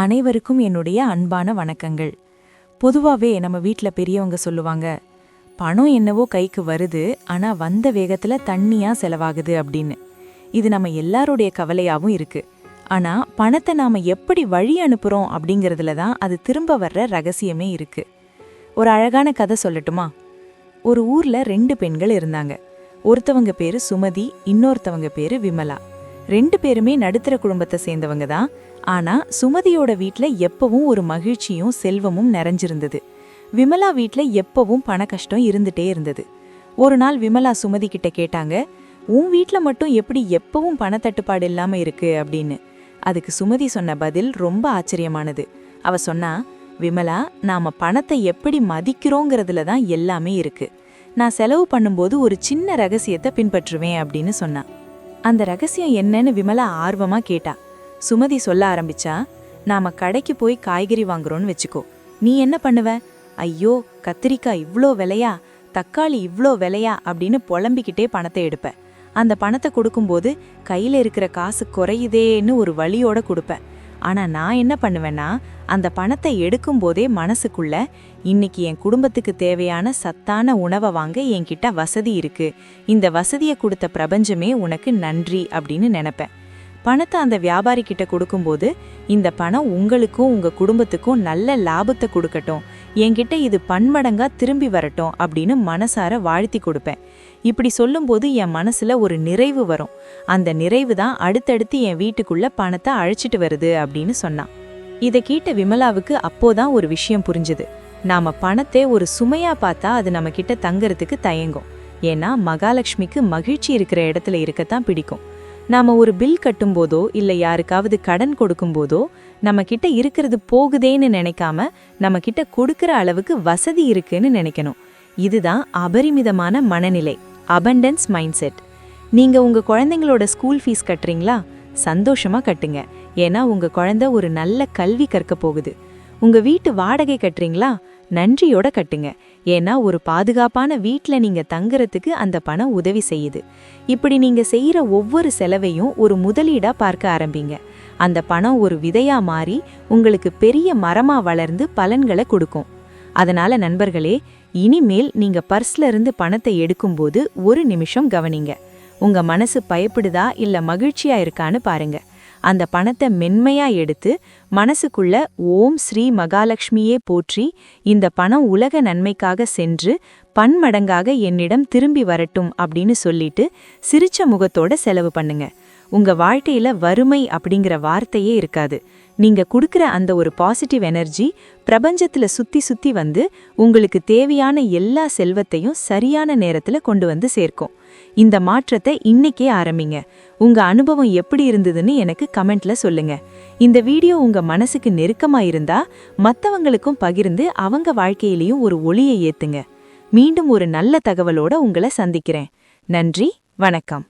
அனைவருக்கும் என்னுடைய அன்பான வணக்கங்கள். பொதுவாகவே நம்ம வீட்டில் பெரியவங்க சொல்லுவாங்க பணம் என்னவோ கைக்கு வருது ஆனால் வந்த வேகத்தில் தண்ணியாக செலவாகுது அப்படின்னு. இது நம்ம எல்லாருடைய கவலையாகவும் இருக்கு. ஆனால் பணத்தை நாம் எப்படி வழி அனுப்புகிறோம் அப்படிங்கிறதுல தான் அது திரும்ப வர்ற ரகசியமே இருக்கு. ஒரு அழகான கதை சொல்லட்டுமா? ஒரு ஊரில் ரெண்டு பெண்கள் இருந்தாங்க. ஒருத்தவங்க பேர் சுமதி இன்னொருத்தவங்க பேர் விமலா. ரெண்டு பேருமே நடுத்தர குடும்பத்தை சேர்ந்தவங்க தான். ஆனா சுமதியோட வீட்ல எப்பவும் ஒரு மகிழ்ச்சியும் செல்வமும் நிறைஞ்சிருந்தது. விமலா வீட்ல எப்பவும் பண கஷ்டம் இருந்துட்டே இருந்தது. ஒரு நாள் விமலா சுமதி கிட்ட கேட்டாங்க உன் வீட்ல மட்டும் எப்படி எப்பவும் பணத்தட்டுப்பாடு இல்லாம இருக்கு? அப்படின்னு. அதுக்கு சுமதி சொன்ன பதில் ரொம்ப ஆச்சரியமானது. அவ சொன்னா விமலா நாம பணத்தை எப்படி மதிக்கிறோங்கிறதுல தான் எல்லாமே இருக்கு. நான் செலவு பண்ணும்போது ஒரு சின்ன ரகசியத்தை பின்பற்றுவேன் அப்படின்னு சொன்னா. அந்த ரகசியம் என்னன்னு விமலா ஆர்வமா கேட்டா. சுமதி சொல்ல ஆரம்பிச்சா நாம கடைக்கு போய் காய்கறி வாங்குறோன்னு வச்சுக்கோ. நீ என்ன பண்ணுவ? ஐயோ கத்திரிக்காய் இவ்வளோ விலையா? தக்காளி இவ்வளோ விலையா? அப்படின்னு புலம்பிக்கிட்டே பணத்தை எடுப்ப. அந்த பணத்தை கொடுக்கும்போது கையில் இருக்கிற காசு குறையுதேன்னு ஒரு வழியோட கொடுப்ப. ஆனா நான் என்ன பண்ணுவேன்னா அந்த பணத்தை எடுக்கும்போதே மனசுக்குள்ள இன்னைக்கு என் குடும்பத்துக்கு தேவையான சத்தான உணவை வாங்க என்கிட்ட வசதி இருக்கு. இந்த வசதியை கொடுத்த பிரபஞ்சமே உனக்கு நன்றி அப்படின்னு நினைப்பேன். பணத்தை அந்த வியாபாரி கிட்ட கொடுக்கும்போது இந்த பணம் உங்களுக்கும் உங்க குடும்பத்துக்கும் நல்ல லாபத்தை கொடுக்கட்டும். என்கிட்ட இது பன்மடங்கா திரும்பி வரட்டும் அப்படின்னு மனசார வாழ்த்தி கொடுப்பேன். இப்படி சொல்லும்போது என் மனசுல ஒரு நிறைவு வரும். அந்த நிறைவு தான் அடுத்தடுத்து என் வீட்டுக்குள்ள பணத்தை அழைச்சிட்டு வருது அப்படின்னு சொன்னான். இதை கேட்ட விமலாவுக்கு அப்போதான் ஒரு விஷயம் புரிஞ்சுது. நாம பணத்தை ஒரு சுமையா பார்த்தா அது நம்ம கிட்ட தங்கறதுக்கு தயங்கும். ஏன்னா மகாலட்சுமிக்கு மகிழ்ச்சி இருக்கிற இடத்துல இருக்கத்தான் பிடிக்கும். நாம ஒரு பில் கட்டும்போதோ இல்ல யாருக்காவது கடன் கொடுக்கும்போதோ நம்ம கிட்ட இருக்கிறது போகுதேன்னு நினைக்காம நம்ம கிட்ட அளவுக்கு வசதி இருக்குன்னு நினைக்கணும். இதுதான் அபரிமிதமான மனநிலை அபண்டன்ஸ் மைண்ட் செட் நீங்க உங்க குழந்தைங்களோட ஸ்கூல் ஃபீஸ் கட்டுறீங்களா? சந்தோஷமா கட்டுங்க. ஏன்னா உங்க குழந்தை ஒரு நல்ல கல்வி கற்க போகுது. உங்க வீட்டு வாடகை கட்டுறீங்களா? நன்றியோட கட்டுங்க. ஏன்னா ஒரு பாதுகாப்பான வீட்டில் நீங்கள் தங்குறதுக்கு அந்த பணம் உதவி செய்யுது. இப்படி நீங்கள் செய்கிற ஒவ்வொரு செலவையும் ஒரு முதலீடாக பார்க்க ஆரம்பிங்க. அந்த பணம் ஒரு விதையாக மாறி உங்களுக்கு பெரிய மரமாக வளர்ந்து பலன்களை கொடுக்கும். அதனால நண்பர்களே இனிமேல் நீங்கள் பர்ஸ்ல இருந்து பணத்தை எடுக்கும்போது ஒரு நிமிஷம் கவனிங்க. உங்கள் மனசு பயப்படுதா இல்லை மகிழ்ச்சியாக இருக்கான்னு பாருங்கள் அந்த பணத்தை மென்மையா எடுத்து மனசுக்குள்ள ஓம் ஸ்ரீ மகாலட்சுமியே போற்றி இந்த பணம் உலக நன்மைக்காக சென்று பன்மடங்காக என்னிடம் திரும்பி வரட்டும் அப்படின்னு சொல்லிட்டு சிரிச்ச முகத்தோட செலவு பண்ணுங்க. உங்க வாழ்க்கையில வறுமை அப்படிங்கிற வார்த்தையே இருக்காது. நீங்க கொடுக்கிற அந்த ஒரு பாசிட்டிவ் எனர்ஜி பிரபஞ்சத்துல சுத்தி சுத்தி வந்து உங்களுக்கு தேவையான எல்லா செல்வத்தையும் சரியான நேரத்துல கொண்டு வந்து சேர்க்கும். இந்த மாற்றத்தை இன்னைக்கே ஆரம்பிங்க. உங்க அனுபவம் எப்படி இருந்ததுன்னு எனக்கு கமெண்ட்ல சொல்லுங்க. இந்த வீடியோ உங்க மனசுக்கு நெருக்கமா இருந்தா மத்தவங்களுக்கும் பகிர்ந்து அவங்க வாழ்க்கையிலையும் ஒரு ஒளியை ஏத்துங்க. மீண்டும் ஒரு நல்ல தகவலோட உங்களை சந்திக்கிறேன். நன்றி வணக்கம்.